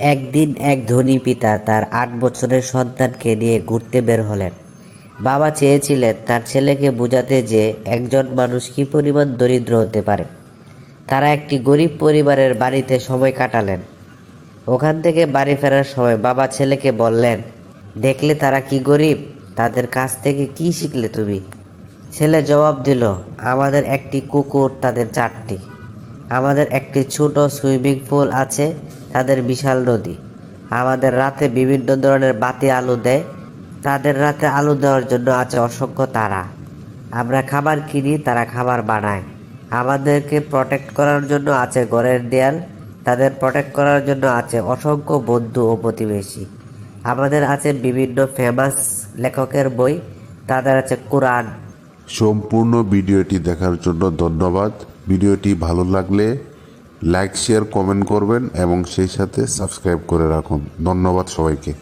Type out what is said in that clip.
একদিন এক ধনী পিতা তার আট বছরের সন্তানকে নিয়ে ঘুরতে বের হলেন। বাবা চেয়েছিলেন তার ছেলেকে বোঝাতে যে একজন মানুষ কী পরিমাণ দরিদ্র হতে পারে। তারা একটি গরিব পরিবারের বাড়িতে সময় কাটালেন। ওখান থেকে বাড়ি ফেরার সময় বাবা ছেলেকে বললেন, দেখলে তারা কি গরিব? তাদের কাছ থেকে কি শিখলে তুমি? ছেলে জবাব দিল, আমাদের একটি কুকুর, তাদের চারটি। আমাদের একটি ছোট সুইমিং পুল আছে, তাদের বিশাল নদী। আমাদের রাতে বিভিন্ন ধরনের বাতি আলো দেয়, তাদের রাতে আলো দেওয়ার জন্য আছে অসংখ্য তারা। আমরা খাবার কিনি, তারা খাবার বানায়। আমাদেরকে প্রটেক্ট করার জন্য আছে ঘরের দেয়াল, তাদের প্রটেক্ট করার জন্য আছে অসংখ্য বন্ধু ও প্রতিবেশী। আমাদের আছে বিভিন্ন ফেমাস লেখকের বই, তাদের আছে কোরআন। সম্পূর্ণ ভিডিওটি দেখার জন্য ধন্যবাদ। ভিডিওটি ভালো লাগলে লাইক, শেয়ার, কমেন্ট করবেন এবং সেই সাথে সাবস্ক্রাইব করে রাখুন। ধন্যবাদ সবাইকে।